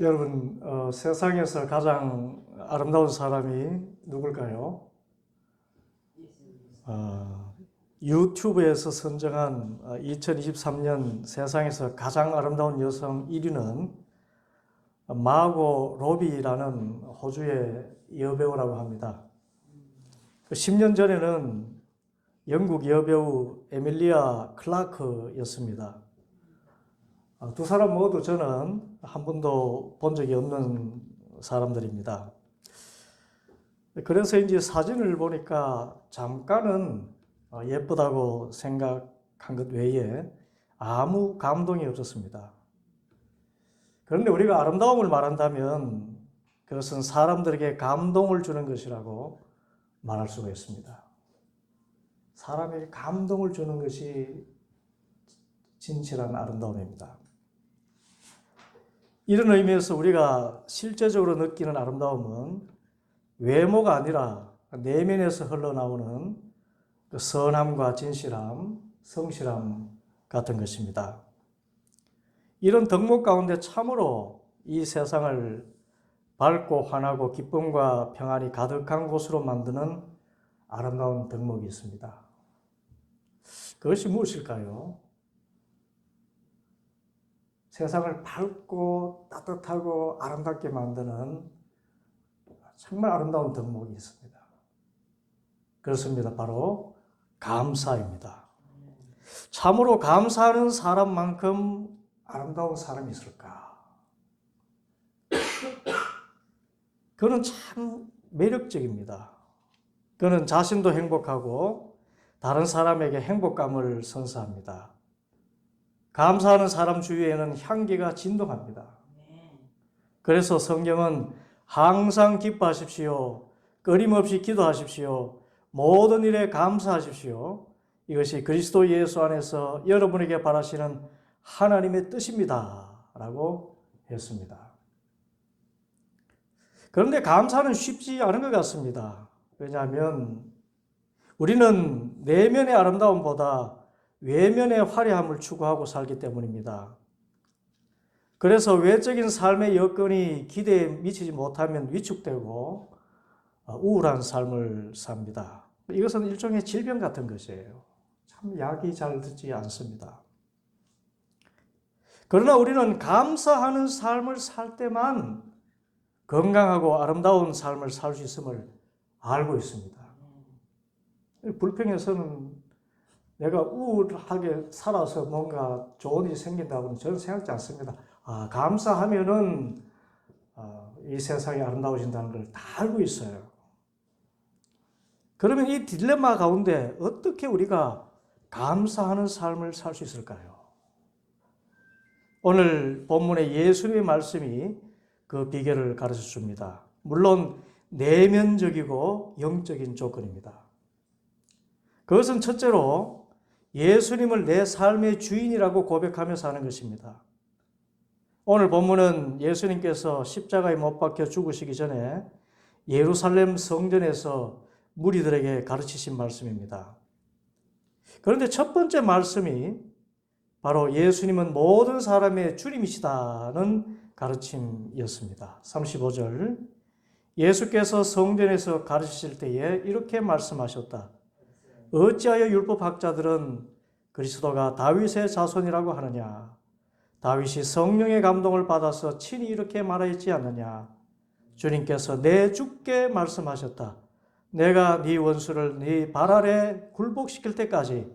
여러분 어, 세상에서 가장 아름다운 사람이 누굴까요? 어, 유튜브에서 선정한 어, 2023년 세상에서 가장 아름다운 여성 1위는 마고 로비라는 호주의 여배우라고 합니다. 그 10년 전에는 영국 여배우 에밀리아 클라크였습니다. 아, 두 사람 모두 저는 한 번도 본 적이 없는 사람들입니다. 그래서 이제 사진을 보니까 잠깐은 어, 예쁘다고 생각한 것 외에 아무 감동이 없었습니다. 그런데 우리가 아름다움을 말한다면 그것은 사람들에게 감동을 주는 것이라고 말할 수가 있습니다. 사람에게 감동을 주는 것이 진실한 아름다움입니다. 이런 의미에서 우리가 실제적으로 느끼는 아름다움은 외모가 아니라 내면에서 흘러나오는 그 선함과 진실함, 성실함 같은 것입니다. 이런 덕목 가운데 참으로 이 세상을 밝고 환하고 기쁨과 평안이 가득한 곳으로 만드는 아름다운 덕목이 있습니다. 그것이 무엇일까요? 세상을 밝고 따뜻하고 아름답게 만드는 정말 아름다운 덕목이 있습니다. 그렇습니다. 바로 감사입니다. 참으로 감사하는 사람만큼 아름다운 사람이 있을까? 그는 참 매력적입니다. 그는 자신도 행복하고 다른 사람에게 행복감을 선사합니다. 감사하는 사람 주위에는 향기가 진동합니다. 그래서 성경은 항상 기뻐하십시오. 끊임없이 기도하십시오. 모든 일에 감사하십시오. 이것이 그리스도 예수 안에서 여러분에게 바라시는 하나님의 뜻입니다. 라고 했습니다. 그런데 감사는 쉽지 않은 것 같습니다. 왜냐하면 우리는 내면의 아름다움보다 외면의 화려함을 추구하고 살기 때문입니다. 그래서 외적인 삶의 여건이 기대에 미치지 못하면 위축되고 어, 우울한 삶을 삽니다. 이것은 일종의 질병 같은 것이에요. 참 약이 잘 듣지 않습니다. 그러나 우리는 감사하는 삶을 살 때만 건강하고 아름다운 삶을 살 수 있음을 알고 있습니다. 불평에서는 내가 우울하게 살아서 뭔가 좋은 일이 생긴다고는 저는 생각지 않습니다. 아, 감사하면은 아, 이 세상이 아름다워진다는 걸 다 알고 있어요. 그러면 이 딜레마 가운데 어떻게 우리가 감사하는 삶을 살 수 있을까요? 오늘 본문의 예수님의 말씀이 그 비결을 가르쳐 줍니다. 물론 내면적이고 영적인 조건입니다. 그것은 첫째로 예수님을 내 삶의 주인이라고 고백하며 사는 것입니다. 오늘 본문은 예수님께서 십자가에 못 박혀 죽으시기 전에 예루살렘 성전에서 무리들에게 가르치신 말씀입니다. 그런데 첫 번째 말씀이 바로 예수님은 모든 사람의 주님이시다는 가르침이었습니다. 35절. 예수께서 성전에서 가르치실 때에 이렇게 말씀하셨다. 어찌하여 율법학자들은 그리스도가 다윗의 자손이라고 하느냐? 다윗이 성령의 감동을 받아서 친히 이렇게 말하였지 않느냐? 주님께서 내 주께 말씀하셨다. 내가 네 원수를 네 발 아래 굴복시킬 때까지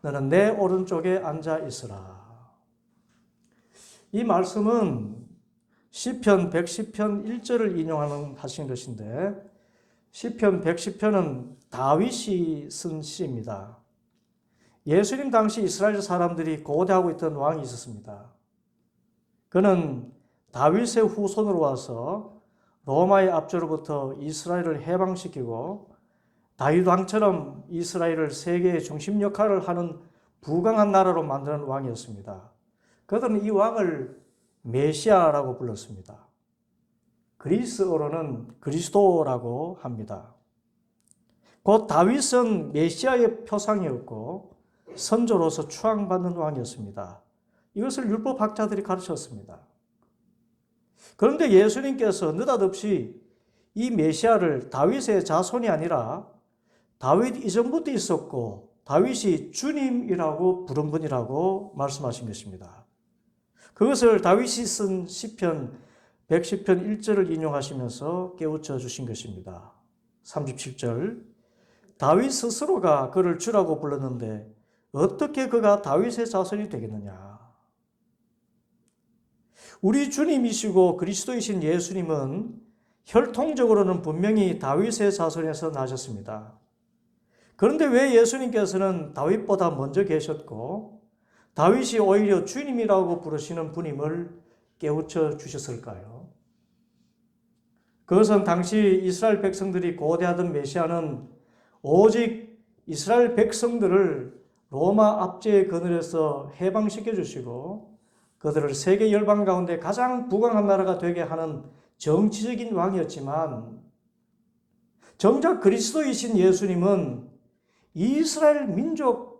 너는 내 오른쪽에 앉아 있으라. 이 말씀은 시편 110편 1절을 인용하는 하신 것인데 시편 110편은 다윗이 쓴 시입니다. 예수님 당시 이스라엘 사람들이 고대하고 있던 왕이 있었습니다. 그는 다윗의 후손으로 와서 로마의 압제로부터 이스라엘을 해방시키고 다윗 왕처럼 이스라엘을 세계의 중심 역할을 하는 부강한 나라로 만드는 왕이었습니다. 그들은 이 왕을 메시아라고 불렀습니다. 그리스어로는 그리스도라고 합니다. 곧 다윗은 메시아의 표상이었고 선조로서 추앙받는 왕이었습니다. 이것을 율법학자들이 가르쳤습니다. 그런데 예수님께서 느닷없이 이 메시아를 다윗의 자손이 아니라 다윗 이전부터 있었고 다윗이 주님이라고 부른 분이라고 말씀하신 것입니다. 그것을 다윗이 쓴 시편 110편 1절을 인용하시면서 깨우쳐 주신 것입니다. 37절 다윗 스스로가 그를 주라고 불렀는데 어떻게 그가 다윗의 자손이 되겠느냐? 우리 주님이시고 그리스도이신 예수님은 혈통적으로는 분명히 다윗의 자손에서 나셨습니다. 그런데 왜 예수님께서는 다윗보다 먼저 계셨고 다윗이 오히려 주님이라고 부르시는 분임을 깨우쳐 주셨을까요? 그것은 당시 이스라엘 백성들이 고대하던 메시아는 오직 이스라엘 백성들을 로마 압제의 그늘에서 해방시켜 주시고 그들을 세계 열방 가운데 가장 부강한 나라가 되게 하는 정치적인 왕이었지만 정작 그리스도이신 예수님은 이스라엘 민족뿐만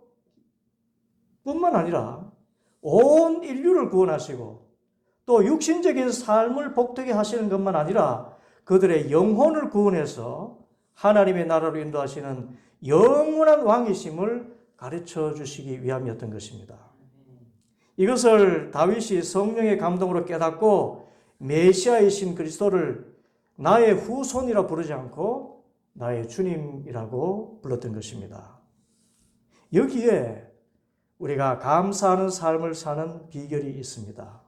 아니라 온 인류를 구원하시고 또 육신적인 삶을 복되게 하시는 것만 아니라 그들의 영혼을 구원해서 하나님의 나라로 인도하시는 영원한 왕이심을 가르쳐 주시기 위함이었던 것입니다. 이것을 다윗이 성령의 감동으로 깨닫고 메시아이신 그리스도를 나의 후손이라 부르지 않고 나의 주님이라고 불렀던 것입니다. 여기에 우리가 감사하는 삶을 사는 비결이 있습니다.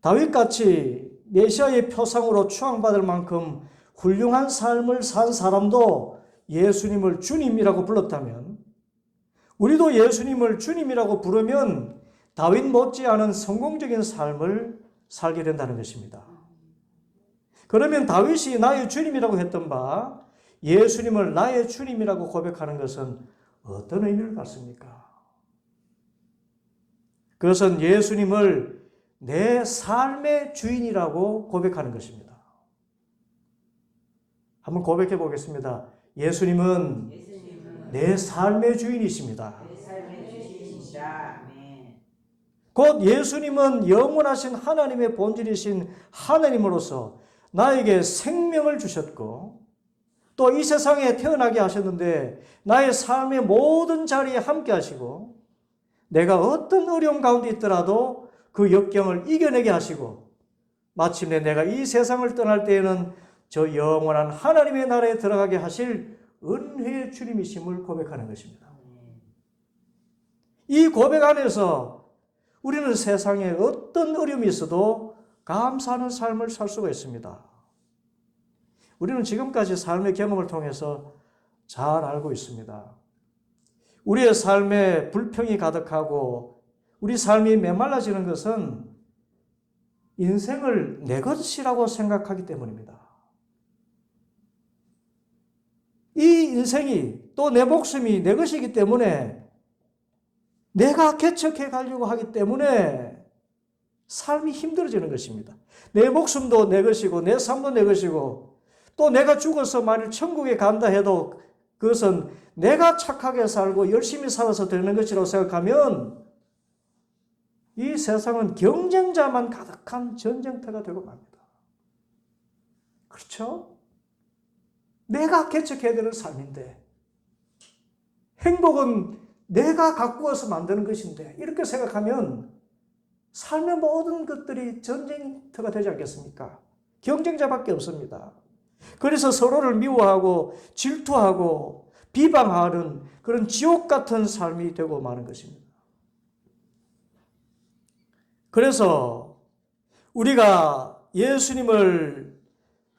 다윗같이 메시아의 표상으로 추앙받을 만큼 훌륭한 삶을 산 사람도 예수님을 주님이라고 불렀다면 우리도 예수님을 주님이라고 부르면 다윗 못지않은 성공적인 삶을 살게 된다는 것입니다. 그러면 다윗이 나의 주님이라고 했던 바 예수님을 나의 주님이라고 고백하는 것은 어떤 의미를 갖습니까? 그것은 예수님을 내 삶의 주인이라고 고백하는 것입니다. 한번 고백해 보겠습니다. 예수님은 예수님은 내 삶의 주인이십니다. 내 삶의. 곧 예수님은 영원하신 하나님의 본질이신 하나님으로서 나에게 생명을 주셨고 또 이 세상에 태어나게 하셨는데 나의 삶의 모든 자리에 함께 하시고 내가 어떤 어려움 가운데 있더라도 그 역경을 이겨내게 하시고 마침내 내가 이 세상을 떠날 때에는 저 영원한 하나님의 나라에 들어가게 하실 은혜의 주님이심을 고백하는 것입니다. 이 고백 안에서 우리는 세상에 어떤 어려움이 있어도 감사하는 삶을 살 수가 있습니다. 우리는 지금까지 삶의 경험을 통해서 잘 알고 있습니다. 우리의 삶에 불평이 가득하고 우리 삶이 메말라지는 것은 인생을 내 것이라고 생각하기 때문입니다. 이 인생이 또 내 목숨이 내 것이기 때문에 내가 개척해 가려고 하기 때문에 삶이 힘들어지는 것입니다. 내 목숨도 내 것이고 내 삶도 내 것이고 또 내가 죽어서 만일 천국에 간다 해도 그것은 내가 착하게 살고 열심히 살아서 되는 것이라고 생각하면 이 세상은 경쟁자만 가득한 전쟁터가 되고 맙니다. 그렇죠? 내가 개척해야 되는 삶인데 행복은 내가 가꾸어서 만드는 것인데 이렇게 생각하면 삶의 모든 것들이 전쟁터가 되지 않겠습니까? 경쟁자밖에 없습니다. 그래서 서로를 미워하고 질투하고 비방하는 그런 지옥 같은 삶이 되고 마는 것입니다. 그래서 우리가 예수님을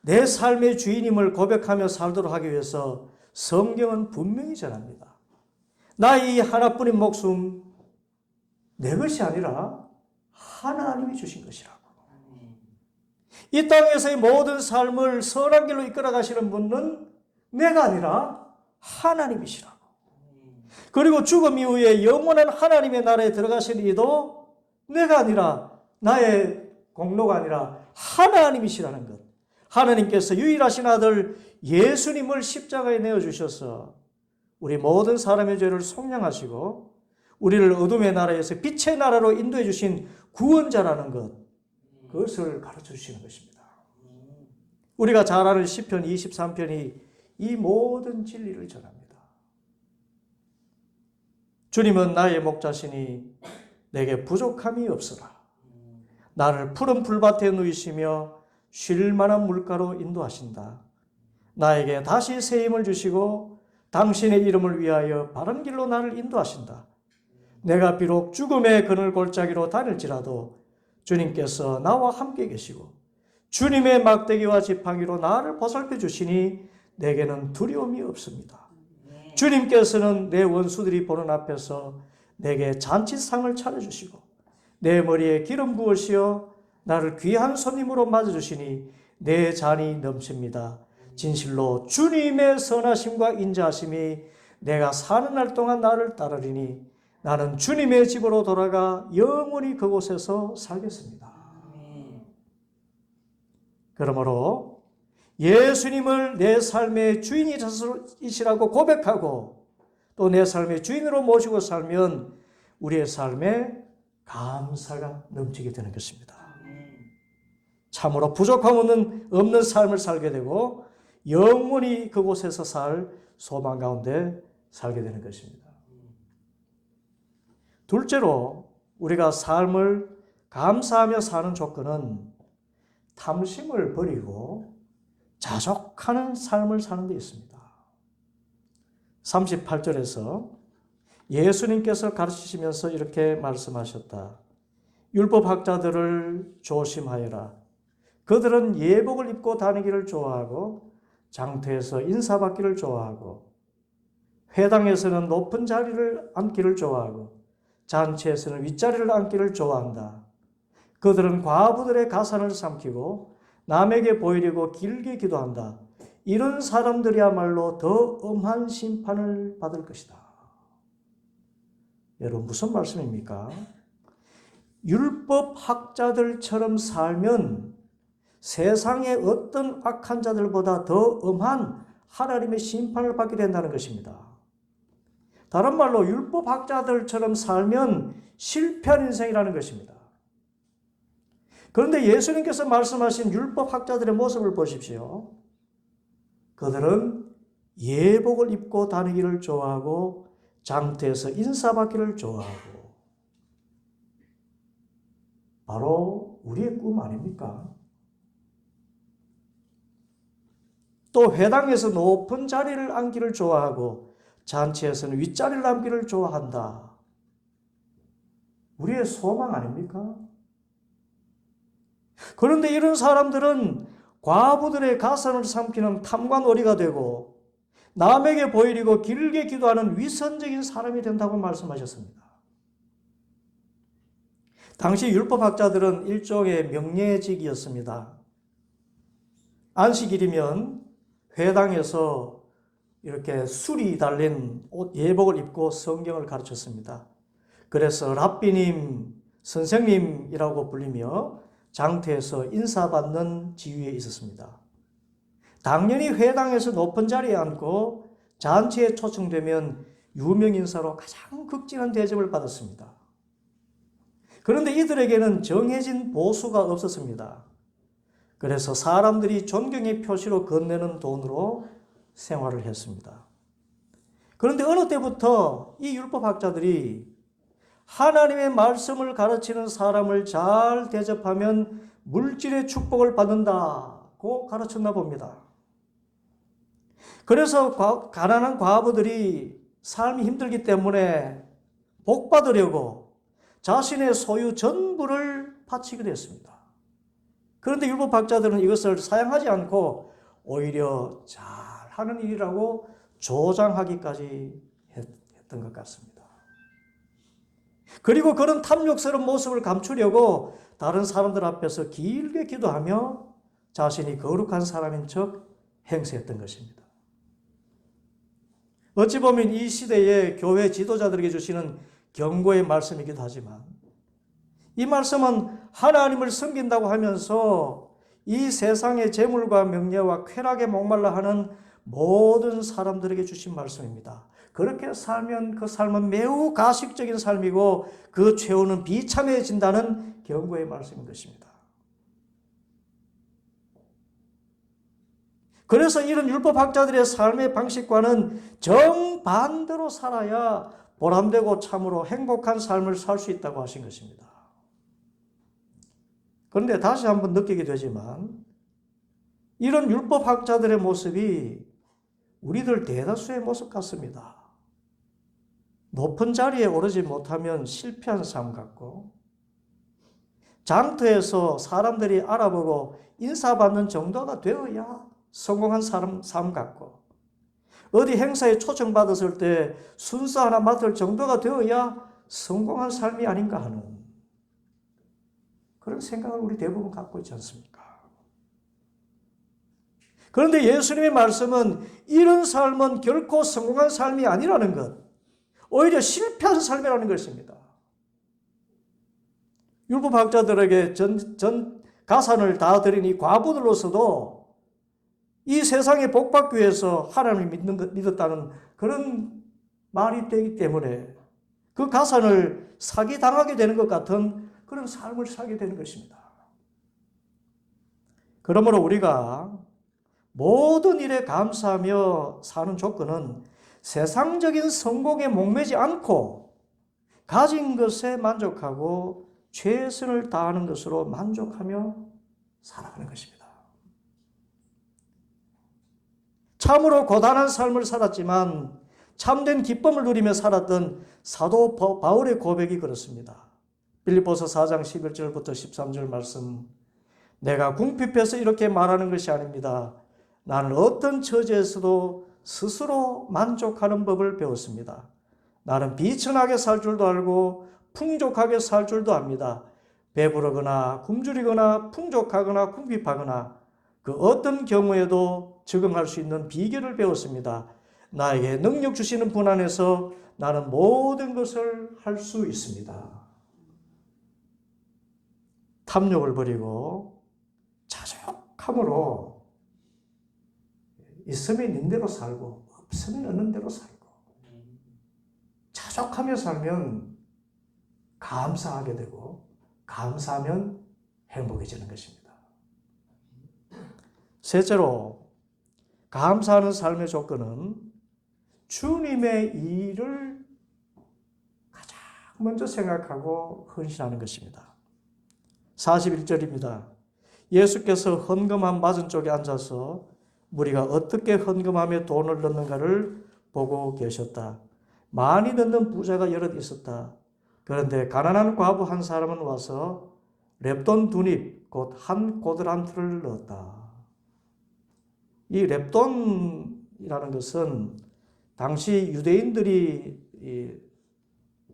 내 삶의 주인임을 고백하며 살도록 하기 위해서 성경은 분명히 전합니다. 나의 이 하나뿐인 목숨 내 것이 아니라 하나님이 주신 것이라고. 이 땅에서의 모든 삶을 선한 길로 이끌어 가시는 분은 내가 아니라 하나님이시라고. 그리고 죽음 이후에 영원한 하나님의 나라에 들어가시는 이도 내가 아니라 나의 공로가 아니라 하나님이시라는 것. 하나님께서 유일하신 아들 예수님을 십자가에 내어 주셔서 우리 모든 사람의 죄를 속량하시고 우리를 어둠의 나라에서 빛의 나라로 인도해 주신 구원자라는 것. 그것을 가르쳐 주시는 것입니다. 우리가 잘 아는 시편 23편이 이 모든 진리를 전합니다. 주님은 나의 목자시니 내게 부족함이 없으라. 나를 푸른 풀밭에 누이시며 쉴 만한 물가로 인도하신다. 나에게 다시 새 힘을 주시고 당신의 이름을 위하여 바른 길로 나를 인도하신다. 내가 비록 죽음의 그늘 골짜기로 다닐지라도 주님께서 나와 함께 계시고 주님의 막대기와 지팡이로 나를 보살펴 주시니 내게는 두려움이 없습니다. 주님께서는 내 원수들이 보는 앞에서 내게 잔치상을 차려주시고 내 머리에 기름 부으시어 나를 귀한 손님으로 맞아주시니 내 잔이 넘칩니다. 진실로 주님의 선하심과 인자하심이 내가 사는 날 동안 나를 따르리니 나는 주님의 집으로 돌아가 영원히 그곳에서 살겠습니다. 그러므로 예수님을 내 삶의 주인이시라고 고백하고 또 내 삶의 주인으로 모시고 살면 우리의 삶에 감사가 넘치게 되는 것입니다. 참으로 부족함 없는, 없는 삶을 살게 되고 영원히 그곳에서 살 소망 가운데 살게 되는 것입니다. 둘째로 우리가 삶을 감사하며 사는 조건은 탐심을 버리고 자족하는 삶을 사는 데 있습니다. 38절에서 예수님께서 가르치시면서 이렇게 말씀하셨다. 율법학자들을 조심하여라. 그들은 예복을 입고 다니기를 좋아하고 장터에서 인사받기를 좋아하고 회당에서는 높은 자리를 앉기를 좋아하고 잔치에서는 윗자리를 앉기를 좋아한다. 그들은 과부들의 가산을 삼키고 남에게 보이려고 길게 기도한다. 이런 사람들이야말로 더 엄한 심판을 받을 것이다. 여러분 무슨 말씀입니까? 율법 학자들처럼 살면 세상의 어떤 악한 자들보다 더 엄한 하나님의 심판을 받게 된다는 것입니다. 다른 말로 율법 학자들처럼 살면 실패한 인생이라는 것입니다. 그런데 예수님께서 말씀하신 율법 학자들의 모습을 보십시오. 그들은 예복을 입고 다니기를 좋아하고 장터에서 인사받기를 좋아하고 바로 우리의 꿈 아닙니까? 또 회당에서 높은 자리를 앉기를 좋아하고 잔치에서는 윗자리를 앉기를 좋아한다. 우리의 소망 아닙니까? 그런데 이런 사람들은 과부들의 가산을 삼키는 탐관오리가 되고 남에게 보이려고 길게 기도하는 위선적인 사람이 된다고 말씀하셨습니다. 당시 율법학자들은 일종의 명예직이었습니다. 안식일이면 회당에서 이렇게 술이 달린 옷 예복을 입고 성경을 가르쳤습니다. 그래서 랍비님, 선생님이라고 불리며 장터에서 인사받는 지위에 있었습니다. 당연히 회당에서 높은 자리에 앉고 잔치에 초청되면 유명 인사로 가장 극진한 대접을 받았습니다. 그런데 이들에게는 정해진 보수가 없었습니다. 그래서 사람들이 존경의 표시로 건네는 돈으로 생활을 했습니다. 그런데 어느 때부터 이 율법학자들이 하나님의 말씀을 가르치는 사람을 잘 대접하면 물질의 축복을 받는다고 가르쳤나 봅니다. 그래서 가난한 과부들이 삶이 힘들기 때문에 복 받으려고 자신의 소유 전부를 바치게 됐습니다. 그런데 율법학자들은 이것을 사용하지 않고 오히려 잘하는 일이라고 조장하기까지 했던 것 같습니다. 그리고 그런 탐욕스러운 모습을 감추려고 다른 사람들 앞에서 길게 기도하며 자신이 거룩한 사람인 척 행세했던 것입니다. 어찌 보면 이 시대의 교회 지도자들에게 주시는 경고의 말씀이기도 하지만 이 말씀은 하나님을 섬긴다고 하면서 이 세상의 재물과 명예와 쾌락에 목말라 하는 모든 사람들에게 주신 말씀입니다. 그렇게 살면 그 삶은 매우 가식적인 삶이고 그 최후는 비참해진다는 경고의 말씀인 것입니다. 그래서 이런 율법학자들의 삶의 방식과는 정반대로 살아야 보람되고 참으로 행복한 삶을 살 수 있다고 하신 것입니다. 그런데 다시 한번 느끼게 되지만 이런 율법학자들의 모습이 우리들 대다수의 모습 같습니다. 높은 자리에 오르지 못하면 실패한 삶 같고 장터에서 사람들이 알아보고 인사받는 정도가 되어야 성공한 사람 삶 같고 어디 행사에 초청받았을 때 순서 하나 맡을 정도가 되어야 성공한 삶이 아닌가 하는 그런 생각을 우리 대부분 갖고 있지 않습니까? 그런데 예수님의 말씀은 이런 삶은 결코 성공한 삶이 아니라는 것, 오히려 실패한 삶이라는 것입니다. 율법학자들에게 전, 전 가산을 다 드린 이 과부들로서도 이 세상에 복받기 위해서 하나님을 믿는 것, 믿었다는 그런 말이 되기 때문에 그 가산을 사기당하게 되는 것 같은 그런 삶을 살게 되는 것입니다. 그러므로 우리가 모든 일에 감사하며 사는 조건은 세상적인 성공에 목매지 않고 가진 것에 만족하고 최선을 다하는 것으로 만족하며 살아가는 것입니다. 참으로 고단한 삶을 살았지만 참된 기쁨을 누리며 살았던 사도 바울의 고백이 그렇습니다. 빌립보서 4장 11절부터 13절 말씀 내가 궁핍해서 이렇게 말하는 것이 아닙니다. 나는 어떤 처지에서도 스스로 만족하는 법을 배웠습니다. 나는 비천하게 살 줄도 알고 풍족하게 살 줄도 압니다. 배부르거나 굶주리거나 풍족하거나 궁핍하거나 그 어떤 경우에도 적응할 수 있는 비결을 배웠습니다. 나에게 능력 주시는 분 안에서 나는 모든 것을 할 수 있습니다. 탐욕을 버리고 자족함으로 있으면 있는 대로 살고 없으면 없는 대로 살고 자족하며 살면 감사하게 되고 감사하면 행복해지는 것입니다. 셋째로 감사하는 삶의 조건은 주님의 일을 가장 먼저 생각하고 헌신하는 것입니다. 41절입니다. 예수께서 헌금함 맞은 쪽에 앉아서 무리가 어떻게 헌금함에 돈을 넣는가를 보고 계셨다. 많이 넣는 부자가 여럿 있었다. 그런데 가난한 과부 한 사람은 와서 랩돈 두닙 곧한 고드란트를 넣었다. 이 랩돈이라는 것은 당시 유대인들이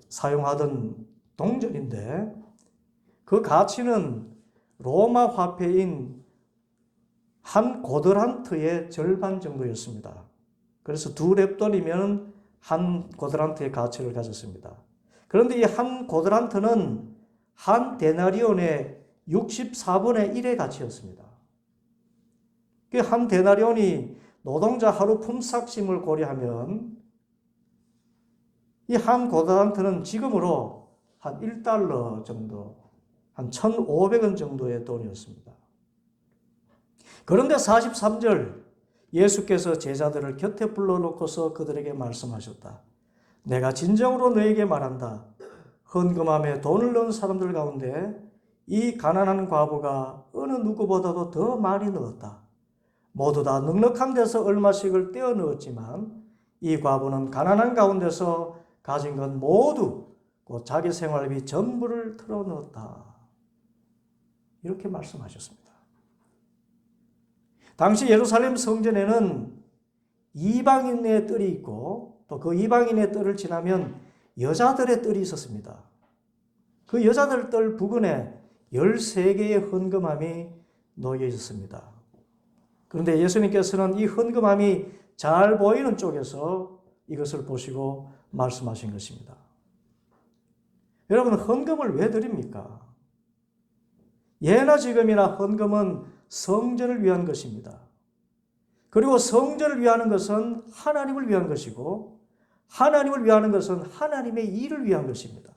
사용하던 동전인데 그 가치는 로마 화폐인 한 고드란트의 절반 정도였습니다. 그래서 두 랩돈이면 한 고드란트의 가치를 가졌습니다. 그런데 이 한 고드란트는 한 데나리온의 64분의 1의 가치였습니다. 그 한 데나리온이 노동자 하루 품삯심을 고려하면 이 한 고드란트는 지금으로 한 1달러 정도, 한 1,500원 정도의 돈이었습니다. 그런데 43절 예수께서 제자들을 곁에 불러놓고서 그들에게 말씀하셨다. 내가 진정으로 너에게 말한다. 헌금함에 돈을 넣은 사람들 가운데 이 가난한 과부가 어느 누구보다도 더 많이 넣었다. 모두 다 넉넉한 데서 얼마씩을 떼어 넣었지만 이 과부는 가난한 가운데서 가진 것 모두 곧 자기 생활비 전부를 털어 넣었다. 이렇게 말씀하셨습니다. 당시 예루살렘 성전에는 이방인의 뜰이 있고 또 그 이방인의 뜰을 지나면 여자들의 뜰이 있었습니다. 그 여자들 뜰 부근에 13개의 헌금함이 놓여 있었습니다. 그런데 예수님께서는 이 헌금함이 잘 보이는 쪽에서 이것을 보시고 말씀하신 것입니다. 여러분, 헌금을 왜 드립니까? 예나 지금이나 헌금은 성전을 위한 것입니다. 그리고 성전을 위하는 것은 하나님을 위한 것이고 하나님을 위하는 것은 하나님의 일을 위한 것입니다.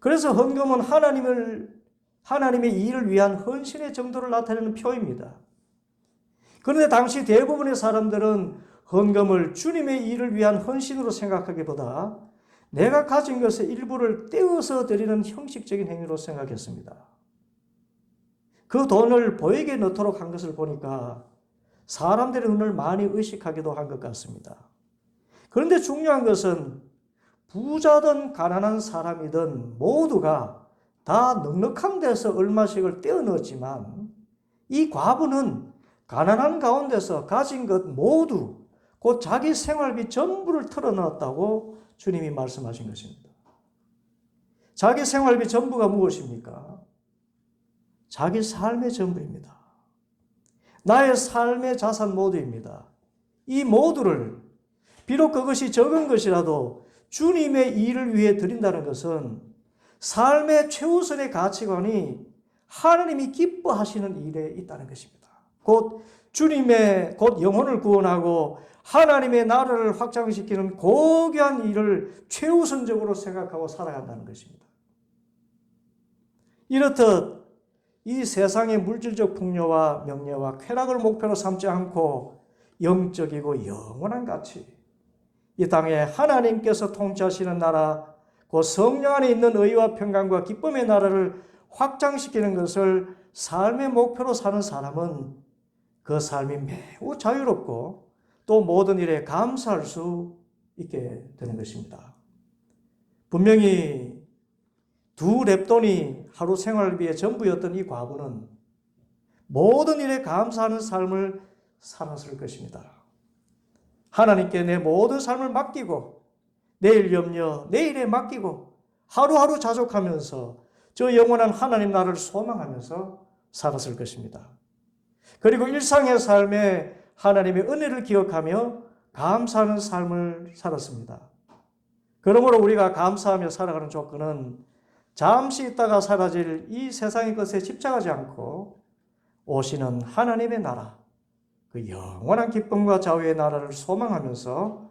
그래서 헌금은 하나님을 하나님의 일을 위한 헌신의 정도를 나타내는 표입니다. 그런데 당시 대부분의 사람들은 헌금을 주님의 일을 위한 헌신으로 생각하기보다 내가 가진 것의 일부를 떼어서 드리는 형식적인 행위로 생각했습니다. 그 돈을 보에게 넣도록 한 것을 보니까 사람들의 눈을 많이 의식하기도 한 것 같습니다. 그런데 중요한 것은 부자든 가난한 사람이든 모두가 다 넉넉한 데서 얼마씩을 떼어 넣었지만 이 과부는 가난한 가운데서 가진 것 모두 곧 자기 생활비 전부를 털어 넣었다고 주님이 말씀하신 것입니다. 자기 생활비 전부가 무엇입니까? 자기 삶의 전부입니다. 나의 삶의 자산 모두입니다. 이 모두를 비록 그것이 적은 것이라도 주님의 일을 위해 드린다는 것은 삶의 최우선의 가치관이 하나님이 기뻐하시는 일에 있다는 것입니다. 곧 주님의 곧 영혼을 구원하고 하나님의 나라를 확장시키는 고귀한 일을 최우선적으로 생각하고 살아간다는 것입니다. 이렇듯 이 세상의 물질적 풍요와 명예와 쾌락을 목표로 삼지 않고 영적이고 영원한 가치, 이 땅에 하나님께서 통치하시는 나라, 그 성령 안에 있는 의와 평강과 기쁨의 나라를 확장시키는 것을 삶의 목표로 사는 사람은 그 삶이 매우 자유롭고 또 모든 일에 감사할 수 있게 되는 것입니다. 분명히 두 랩돈이 하루 생활비의 전부였던 이 과부는 모든 일에 감사하는 삶을 살았을 것입니다. 하나님께 내 모든 삶을 맡기고 내일 염려, 내일에 맡기고 하루하루 자족하면서 저 영원한 하나님 나라를 소망하면서 살았을 것입니다. 그리고 일상의 삶에 하나님의 은혜를 기억하며 감사하는 삶을 살았습니다. 그러므로 우리가 감사하며 살아가는 조건은 잠시 있다가 사라질 이 세상의 것에 집착하지 않고 오시는 하나님의 나라, 그 영원한 기쁨과 자유의 나라를 소망하면서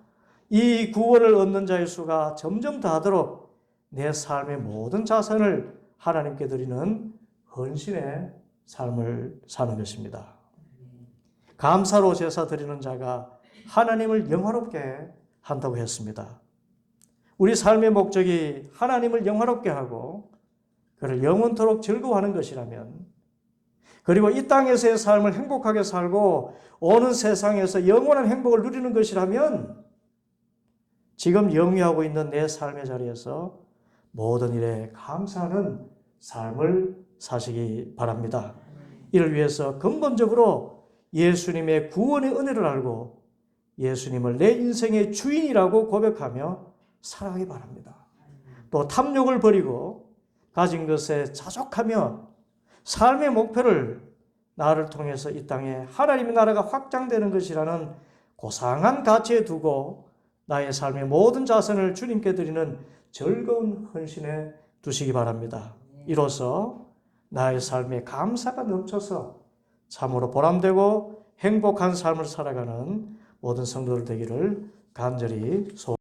이 구원을 얻는 자의 수가 점점 더하도록 내 삶의 모든 자산을 하나님께 드리는 헌신의 삶을 사는 것입니다. 감사로 제사 드리는 자가 하나님을 영화롭게 한다고 했습니다. 우리 삶의 목적이 하나님을 영화롭게 하고 그를 영원토록 즐거워하는 것이라면 그리고 이 땅에서의 삶을 행복하게 살고 오는 세상에서 영원한 행복을 누리는 것이라면 지금 영위하고 있는 내 삶의 자리에서 모든 일에 감사하는 삶을 사시기 바랍니다. 이를 위해서 근본적으로 예수님의 구원의 은혜를 알고 예수님을 내 인생의 주인이라고 고백하며 살아가기 바랍니다. 또 탐욕을 버리고 가진 것에 자족하며 삶의 목표를 나를 통해서 이 땅에 하나님의 나라가 확장되는 것이라는 고상한 가치에 두고 나의 삶의 모든 자선을 주님께 드리는 즐거운 헌신에 두시기 바랍니다. 이로써 나의 삶에 감사가 넘쳐서 참으로 보람되고 행복한 삶을 살아가는 모든 성도들 되기를 간절히 소